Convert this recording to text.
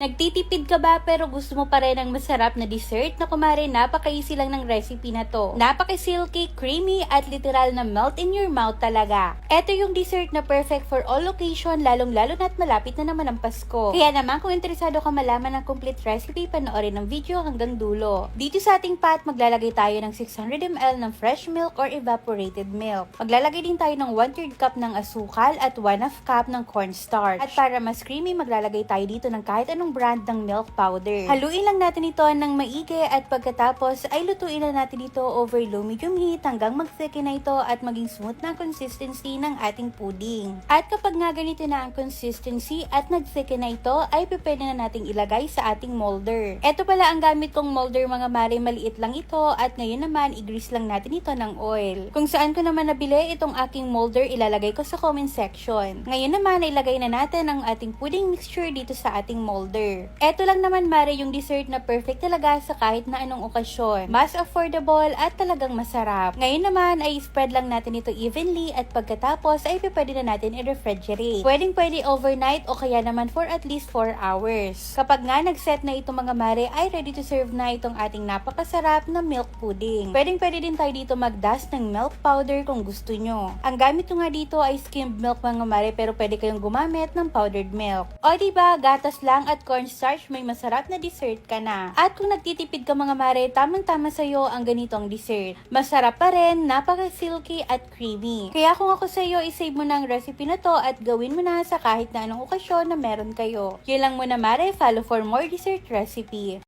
Nagtitipid ka ba pero gusto mo pa rin ng masarap na dessert na kumare napaka-easy lang ng recipe na to. Napaka-silky, creamy at literal na melt in your mouth talaga. Ito yung dessert na perfect for all occasion lalong lalo na't malapit na naman ang Pasko. Kaya naman kung interesado ka malaman ng complete recipe panoorin ang video hanggang dulo. Dito sa ating pot maglalagay tayo ng 600ml ng fresh milk or evaporated milk. Maglalagay din tayo ng 1 3 cup ng asukal at 1 half cup ng cornstarch. At para mas creamy maglalagay tayo dito ng kahit anong brand ng milk powder. Haluin lang natin ito ng maigi at pagkatapos ay lutuin na natin ito over low medium heat hanggang mag-thicken na ito at maging smooth na consistency ng ating pudding. At kapag nga ganito na ang consistency at nag-thicken na ito ay pwede na nating ilagay sa ating molder. Ito pala ang gamit kong molder mga mare, maliit lang ito at ngayon naman i-grease lang natin ito ng oil. Kung saan ko naman nabili itong aking molder ilalagay ko sa comment section. Ngayon naman ilagay na natin ang ating pudding mixture dito sa ating molder. Ito lang naman mare yung dessert na perfect talaga sa kahit na anong okasyon. Mas affordable at talagang masarap. Ngayon naman ay spread lang natin ito evenly at pagkatapos ay pwede na natin i-refrigerate. Pwedeng pwede overnight o kaya naman for at least 4 hours. Kapag nga nag-set na ito mga mare ay ready to serve na itong ating napakasarap na milk pudding. Pwedeng pwede din tayo dito mag-dust ng milk powder kung gusto nyo. Ang gamit ko nga dito ay skimmed milk mga mare pero pwede kayong gumamit ng powdered milk. O diba, gatas lang at cornstarch may masarap na dessert ka na. At kung nagtitipid ka mga mare, tamang-tama sa'yo ang ganitong dessert. Masarap pa rin, napaka-silky at creamy. Kaya kung ako sa'yo, isave mo na ang recipe na to at gawin mo na sa kahit na anong okasyon na meron kayo. Yun lang muna mare, follow for more dessert recipe.